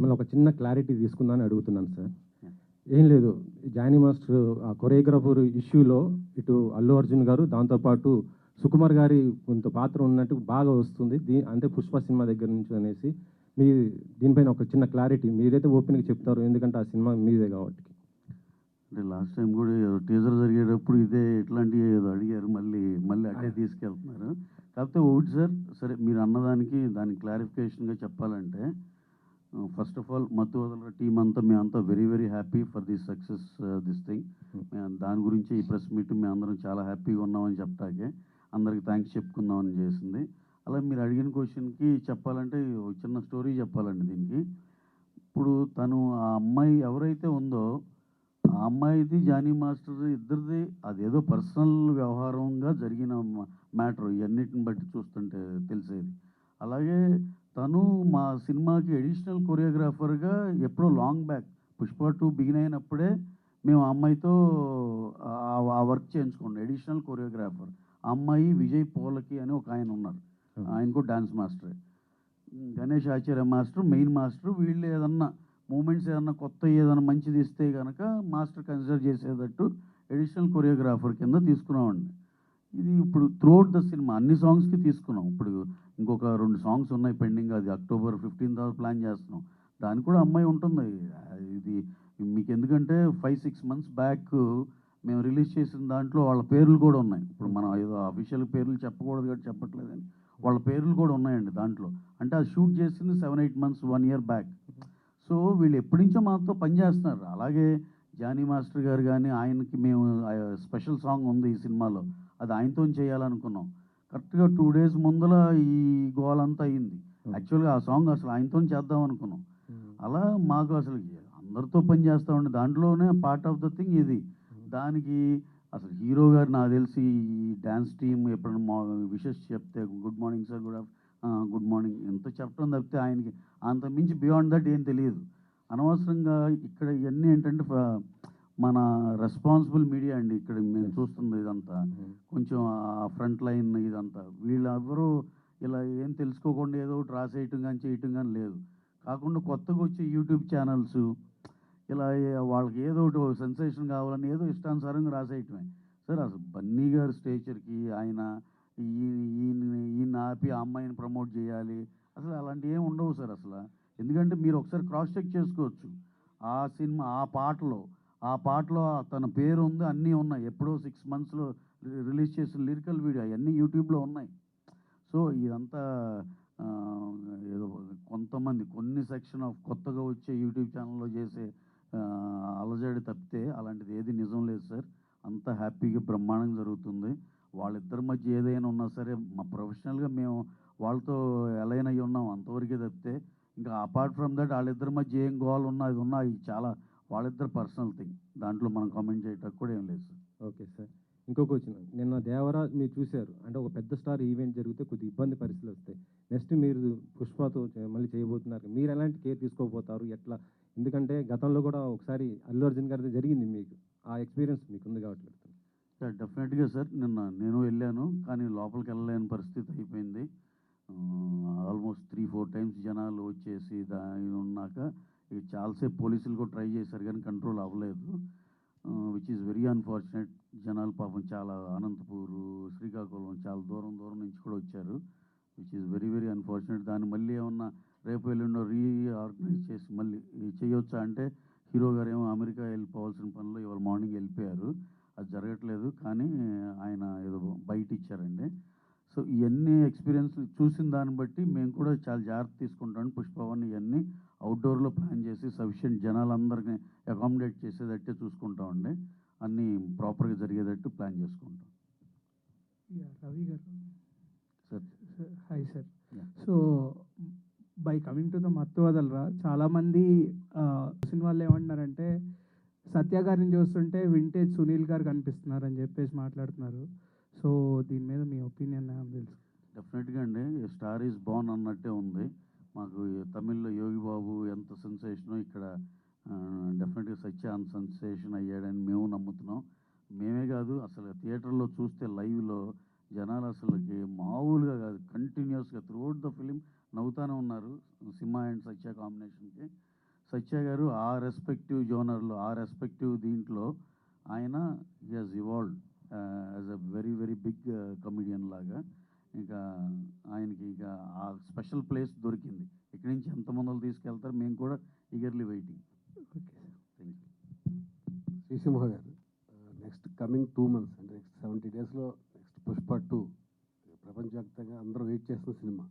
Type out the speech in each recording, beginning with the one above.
మిమ్మల్ని ఒక చిన్న క్లారిటీ తీసుకుందామని అడుగుతున్నాను సార్. ఏం లేదు జానీ మాస్టర్ ఆ కొరియోగ్రాఫర్ ఇష్యూలో ఇటు అల్లు అర్జున్ గారు దాంతోపాటు సుకుమార్ గారి కొంత పాత్ర ఉన్నట్టు బాగా వస్తుంది. దీ అంటే పుష్ప సినిమా దగ్గర నుంచి అనేసి మీ దీనిపైన ఒక చిన్న క్లారిటీ మీరైతే ఓపెన్గా చెప్తారు ఎందుకంటే ఆ సినిమా మీదే కాబట్టి. అంటే లాస్ట్ టైం కూడా ఏదో టీజర్ జరిగేటప్పుడు ఇదే ఇట్లాంటివి ఏదో అడిగారు మళ్ళీ మళ్ళీ అట్టే తీసుకెళ్తున్నారు. కాకపోతే ఒకటి సార్ సరే మీరు అన్నదానికి దానికి క్లారిఫికేషన్గా చెప్పాలంటే ఫస్ట్ ఆఫ్ ఆల్ మత్తు వదల టీం అంతా మేమంతా very very happy for this success this thing మేము దాని గురించి ఈ ప్రెస్ మీట్ మేము అందరం చాలా హ్యాపీగా ఉన్నామని చెప్పటాకే అందరికి థ్యాంక్స్ చెప్పుకుందామని చేసింది. అలా మీరు అడిగిన క్వశ్చన్కి చెప్పాలంటే చిన్న స్టోరీ చెప్పాలండి దీనికి. ఇప్పుడు తను ఆ అమ్మాయి ఎవరైతే ఉందో ఆ అమ్మాయిది జానీ మాస్టర్ ఇద్దరిది అదేదో పర్సనల్ వ్యవహారంగా జరిగిన మ్యాటర్ ఇవన్నిటిని బట్టి చూస్తుంటే తెలిసేది. అలాగే తను మా సినిమాకి అడిషనల్ కొరియోగ్రాఫర్గా ఎప్పుడో long back Pushpa two begin అయినప్పుడే మేము ఆ అమ్మాయితో ఆ- వర్క్ చేయించుకోండి అడిషనల్ కొరియోగ్రాఫర్. అమ్మాయి విజయ్ పోలకి అని ఒక ఆయన ఉన్నారు. ఆయన కూడా dance మాస్టరే. Ganesh Acharya master main master వీళ్ళు ఏదన్నా మూమెంట్స్ ఏదన్నా కొత్త ఏదన్నా మంచిది ఇస్తే కనుక మాస్టర్ కన్సిడర్ చేసేటట్టు అడిషనల్ కొరియోగ్రాఫర్ కింద తీసుకున్నామండి. ఇది ఇప్పుడు త్రూఅవుట్ ద సినిమా అన్ని సాంగ్స్కి తీసుకున్నాం. ఇప్పుడు ఇంకొక రెండు సాంగ్స్ ఉన్నాయి పెండింగ్ అది అక్టోబర్ ఫిఫ్టీన్ తర్వాత ప్లాన్ చేస్తున్నాం. దానికి కూడా అమ్మాయి ఉంటుంది. ఇది మీకు ఎందుకంటే ఫైవ్ సిక్స్ మంత్స్ బ్యాక్ మేము రిలీజ్ చేసిన దాంట్లో వాళ్ళ పేర్లు కూడా ఉన్నాయి. ఇప్పుడు మనం ఏదో అఫీషియల్ పేర్లు చెప్పకూడదు కాబట్టి చెప్పట్లేదని. వాళ్ళ పేర్లు కూడా ఉన్నాయండి దాంట్లో. అంటే అది షూట్ చేసింది seven eight months one year back so వీళ్ళు ఎప్పటి నుంచో మాతో పనిచేస్తున్నారు అలాగే జానీ మాస్టర్ గారు కానీ ఆయనకి మేము స్పెషల్ సాంగ్ ఉంది ఈ సినిమాలో. అది ఆయనతో చేయాలనుకున్నాం. కరెక్ట్గా టూ డేస్ ముందల ఈ గోల్ అంతా అయింది యాక్చువల్గా ఆ సాంగ్ అసలు ఆయనతో చేద్దాం అనుకున్నాం. అలా మాకు అసలు అందరితో పని చేస్తా ఉండే దాంట్లోనే పార్ట్ ఆఫ్ ద థింగ్ ఇది. దానికి అసలు హీరో గారు నాకు తెలిసి ఈ డ్యాన్స్ టీమ్ ఎప్పుడైనా మా విషెస్ చెప్తే good morning sir good good morning ఎంత చెప్పడం తప్పితే ఆయనకి అంత మించి బియాండ్ దట్ ఏం తెలియదు. అనవసరంగా ఇక్కడ ఇవన్నీ ఏంటంటే మన రెస్పాన్సిబుల్ మీడియా అండి. ఇక్కడ మేము చూస్తుంది ఇదంతా. కొంచెం ఆ ఫ్రంట్ లైన్ ఇదంతా. వీళ్ళెవరూ ఇలా ఏం తెలుసుకోకుండా ఏదో ఒకటి రాసేయటం కానీ చేయటం కానీ లేదు. కాకుండా కొత్తగా వచ్చే యూట్యూబ్ ఛానల్స్ ఇలా వాళ్ళకి ఏదో ఒకటి సెన్సేషన్ కావాలని ఏదో ఇష్టానుసారంగా రాసేయటమే. సార్ అసలు బన్నీ గారి స్టేచర్కి ఆయన ఈ- ఈయన ఈయన ఆపి ఆ అమ్మాయిని ప్రమోట్ చేయాలి. అసలు అలాంటివి ఏమి ఉండవు సార్ అసలు. ఎందుకంటే మీరు ఒకసారి క్రాస్ చెక్ చేసుకోవచ్చు. ఆ సినిమా ఆ పాటలో ఆ పాటలో తన పేరు ఉంది అన్నీ ఉన్నాయి. ఎప్పుడో సిక్స్ మంత్స్లో రిలీజ్ చేసిన లిరికల్ వీడియో అవన్నీ యూట్యూబ్లో ఉన్నాయి. సో ఇదంతా ఏదో కొంతమంది కొన్ని సెక్షన్ ఆఫ్ కొత్తగా వచ్చే యూట్యూబ్ ఛానల్లో చేసే అలజడి తప్పితే అలాంటిది ఏది నిజం లేదు సార్ అంత హ్యాపీగా బ్రహ్మాండంగా జరుగుతుంది. వాళ్ళిద్దరి మధ్య ఏదైనా ఉన్నా సరే మా ప్రొఫెషనల్గా మేము వాళ్ళతో ఎలైన్ అయ్యి ఉన్నాం అంతవరకే తప్పితే ఇంకా అపార్ట్ ఫ్రమ్ దట్ వాళ్ళిద్దరి మధ్య ఏం గోల్ ఉన్నా అది ఉన్నా చాలా వాళ్ళిద్దరు పర్సనల్ థింగ్ దాంట్లో మనం కామెంట్ చేయటం కూడా ఏం లేదు సార్ ఓకే సార్ ఇంకో క్వశ్చన్ నిన్న దేవరా మీరు చూశారు. అంటే ఒక పెద్ద స్టార్ ఈవెంట్ జరిగితే కొద్ది ఇబ్బంది పరిస్థితులు వస్తాయి. నెక్స్ట్ మీరు పుష్పతో మళ్ళీ చేయబోతున్నారు. మీరు ఎలాంటి కేర్ తీసుకోబోతారు? ఎట్లా? ఎందుకంటే గతంలో కూడా ఒకసారి అల్లు అర్జున్ గారిది జరిగింది మీకు. ఆ ఎక్స్పీరియన్స్ మీకు ఉంది కాబట్టి. సార్ డెఫినెట్గా సార్ నిన్న నేను వెళ్ళాను. కానీ లోపలికి వెళ్ళలేని పరిస్థితి అయిపోయింది. ఆల్మోస్ట్ త్రీ ఫోర్ టైమ్స్ జనాలు వచ్చేసి దాని ఉన్నాక ఇవి చాలాసేపు పోలీసులు కూడా ట్రై చేశారు కానీ కంట్రోల్ అవ్వలేదు. విచ్ ఈస్ వెరీ అన్ఫార్చునేట్ జనాలు పాపం చాలా అనంతపూరు శ్రీకాకుళం చాలా దూరం దూరం నుంచి కూడా వచ్చారు. Which is very very unfortunate దాన్ని మళ్ళీ ఏమన్నా రేపు ఎల్లుండో రీఆర్గనైజ్ చేసి మళ్ళీ చేయొచ్చా అంటే హీరో గారు ఏమో అమెరికా వెళ్ళిపోవాల్సిన పనిలో ఇవాళ మార్నింగ్ వెళ్ళిపోయారు. అది జరగట్లేదు కానీ ఆయన ఏదో బయట ఇచ్చారండి సో ఇవన్నీ ఎక్స్పీరియన్స్ చూసిన దాన్ని బట్టి మేము కూడా చాలా జాగ్రత్త తీసుకుంటాం. పుష్పవన్ ఇవన్నీ అవుట్డోర్లో ప్లాన్ చేసి సఫిషియెంట్ జనాలందరినీ అకామిడేట్ చేసేటట్టే చూసుకుంటామండి అన్నీ ప్రాపర్గా జరిగేటట్టు ప్లాన్ చేసుకుంటాం. Ravi garu. Sir. Hi sir. So by coming to the Mathu Vadalara చాలామంది సినిమాల్లో ఏమంటున్నారంటే సత్య గారిని చూస్తుంటే వింటేజ్ సునీల్ గారు కనిపిస్తున్నారు అని చెప్పేసి మాట్లాడుతున్నారు. సో దీని మీద మీ ఒపీనియన్ తెలుసు? డెఫినెట్గా అండి. స్టార్ ఈజ్ బాన్ అన్నట్టే ఉంది. మాకు తమిళ్ళో యోగి బాబు ఎంత సెన్సేషనో ఇక్కడ డెఫినెట్గా సత్య సెన్సేషన్ అయ్యాడని మేము నమ్ముతున్నాం. మేమే కాదు అసలు థియేటర్లో చూస్తే లైవ్లో జనాలు అసలుకి మామూలుగా కాదు కంటిన్యూస్గా త్రూఅవుట్ ద ఫిలిం నవ్వుతానే ఉన్నారు. సింహ అండ్ సత్య కాంబినేషన్కి. సత్య గారు ఆ రెస్పెక్టివ్ జోనర్లో ఆ రెస్పెక్టివ్ దీంట్లో ఆయన he has evolve as a very very big comedian లాగా. ఇంకా ఆయనకి ఇక ఆ స్పెషల్ ప్లేస్ దొరికింది. ఇక్కడి నుంచి ఎంత ముందలు తీసుకెళ్తారు మేము కూడా eagerly waiting okay thank you Sri Simha garu next coming two months అంటే నెక్స్ట్ సెవెంటీ డేస్లో నెక్స్ట్ పుష్ప టూ ప్రపంచవ్యాప్తంగా అందరూ వెయిట్ చేస్తున్న సినిమా.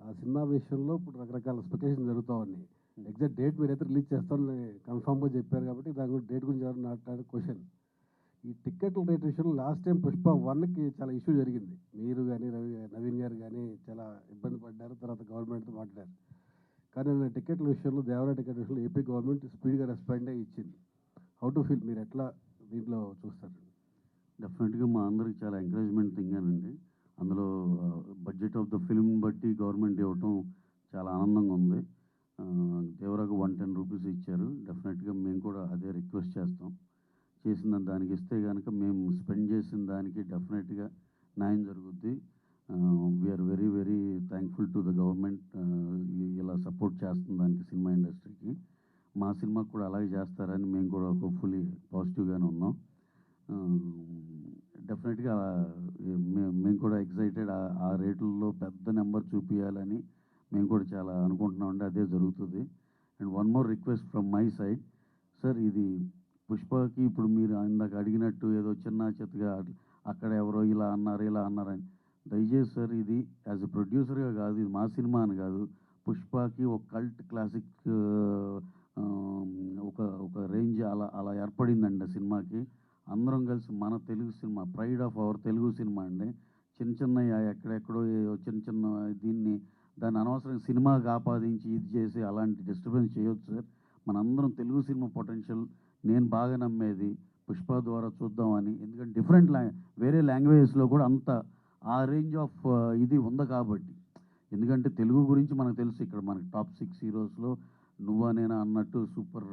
ఆ సినిమా విషయంలో ఇప్పుడు రకరకాల స్పెక్యులేషన్ జరుగుతూ ఉన్నాయి. ఎగ్జాక్ట్ డేట్ మీరైతే రిలీజ్ చేస్తామని కన్ఫామ్గా చెప్పారు కాబట్టి దాని గురించి డేట్ గురించి ఎవరు క్వశ్చన్ ఈ టికెట్ల రేట్ విషయంలో లాస్ట్ టైం పుష్ప వన్కి చాలా ఇష్యూ జరిగింది. మీరు కానీ రవి నవీన్ గారు కానీ చాలా ఇబ్బంది పడ్డారు. తర్వాత గవర్నమెంట్తో మాట్లాడారు. కానీ నేను టికెట్ల విషయంలో దేవరా టికెట్ విషయంలో ఏపీ గవర్నమెంట్ స్పీడ్గా రెస్పాండ్ అయ్యి ఇచ్చింది. హౌ టు ఫీల్ మీరు ఎట్లా దీంట్లో చూస్తారు? డెఫినెట్గా మా అందరికి చాలా ఎంకరేజ్మెంట్ థింగ్ అండి అందులో బడ్జెట్ ఆఫ్ ద ఫిల్మ్ బట్టి గవర్నమెంట్ ఇవ్వటం చాలా ఆనందంగా ఉంది. దేవరాకు వన్ టెన్ రూపీస్ ఇచ్చారు. డెఫినెట్గా మేము కూడా అదే రిక్వెస్ట్ చేస్తాం. చేసిన దానికి ఇస్తే కనుక మేము స్పెండ్ చేసిన దానికి డెఫినెట్గా న్యాయం జరుగుద్ది. We are very very thankful to the government ఇలా సపోర్ట్ చేస్తుంది దానికి సినిమా ఇండస్ట్రీకి. మా సినిమాకి కూడా అలాగే చేస్తారని మేము కూడా హోప్ఫుల్లీ పాజిటివ్గానే ఉన్నాం. డెఫినెట్గా మేము కూడా ఎక్సైటెడ్ ఆ రేట్లలో పెద్ద నెంబర్ చూపించాలని మేము కూడా చాలా అనుకుంటున్నామండి. అదే జరుగుతుంది. And one more request from my side. Sir ఇది పుష్పకి ఇప్పుడు మీరు ఇందాక అడిగినట్టు ఏదో చిన్న చెత్తగా అక్కడ ఎవరో ఇలా అన్నారు ఇలా అన్నారని. దయచేసి సార్ ఇది యాజ్ ఎ ప్రొడ్యూసర్గా కాదు ఇది మా సినిమా అని కాదు. పుష్పకి ఒక కల్ట్ క్లాసిక్ ఒక ఒక రేంజ్ అలా అలా ఏర్పడిందండి ఆ సినిమాకి. అందరం కలిసి మన Telugu cinema pride of our Telugu cinema అండి. చిన్న చిన్న ఎక్కడెక్కడో చిన్న చిన్న దీన్ని దాన్ని అనవసరంగా సినిమాకి ఆపాదించి ఇది చేసి అలాంటి డిస్టర్బెన్స్ చేయొచ్చు సార్. మనందరం తెలుగు సినిమా పొటెన్షియల్ నేను బాగా నమ్మేది పుష్ప ద్వారా చూద్దామని. ఎందుకంటే డిఫరెంట్ లాంగ్ వేరే లాంగ్వేజెస్లో కూడా అంత ఆ రేంజ్ ఆఫ్ ఇది ఉంది కాబట్టి. ఎందుకంటే తెలుగు గురించి మనకు తెలుసు ఇక్కడ మనకి టాప్ సిక్స్ హీరోస్లో నువ్వా నేనా అన్నట్టు సూపర్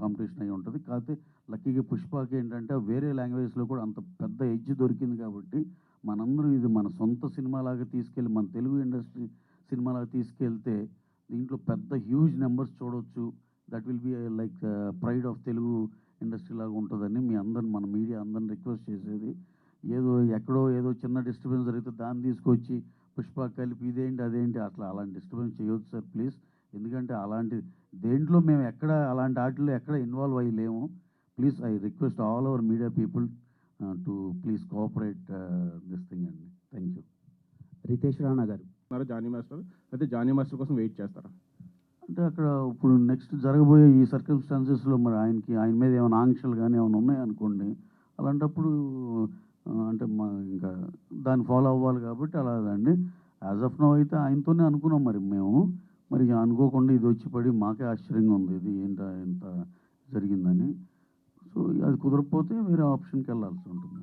కాంపిటీషన్ అయి ఉంటుంది. కాకపోతే లక్కీగా పుష్పకి ఏంటంటే వేరే లాంగ్వేజ్లో కూడా అంత పెద్ద ఎడ్జ్ దొరికింది కాబట్టి మనందరం ఇది మన సొంత సినిమాలాగా తీసుకెళ్ళి మన తెలుగు ఇండస్ట్రీ సినిమాలాగా తీసుకెళ్తే దీంట్లో పెద్ద హ్యూజ్ నెంబర్స్ చూడొచ్చు. That will be like pride of Telugu industry లాగా ఉంటుందని మీ అందరిని మన మీడియా అందరిని రిక్వెస్ట్ చేసేది. ఏదో ఎక్కడో ఏదో చిన్న డిస్టర్బెన్స్ జరిగితే దాన్ని తీసుకొచ్చి పుష్ప కలిపి ఇదేంటి అదేంటి అట్లా అలాంటి డిస్టర్బెన్స్ చేయొద్దు సార్ ప్లీజ్. ఎందుకంటే అలాంటి దేంట్లో మేము ఎక్కడ అలాంటి వాటిలో ఎక్కడ involve అయ్యలేము. Please I request all our media people to please cooperate this thing అండి. Thank you Ritesh Rana garu. Jani master అయితే జానీ మాస్టర్ కోసం వెయిట్ చేస్తారా? అంటే అక్కడ ఇప్పుడు నెక్స్ట్ జరగబోయే ఈ సర్కమ్స్టాన్సెస్లో మరి ఆయనకి ఆయన మీద ఏమైనా ఆంక్షలు కానీ ఏమైనా ఉన్నాయనుకోండి అలాంటప్పుడు అంటే మా ఇంకా దాన్ని ఫాలో అవ్వాలి కాబట్టి అలాగండి యాజ్ ఆఫ్ నో అయితే ఆయనతోనే అనుకున్నాం మరి మేము. మరి అనుకోకుండా ఇది వచ్చి పడి మాకే ఆశ్చర్యంగా ఉంది ఇది ఏంట ఇంత జరిగిందని. సో అది కుదరకపోతే వేరే ఆప్షన్కి వెళ్ళాల్సి ఉంటుంది.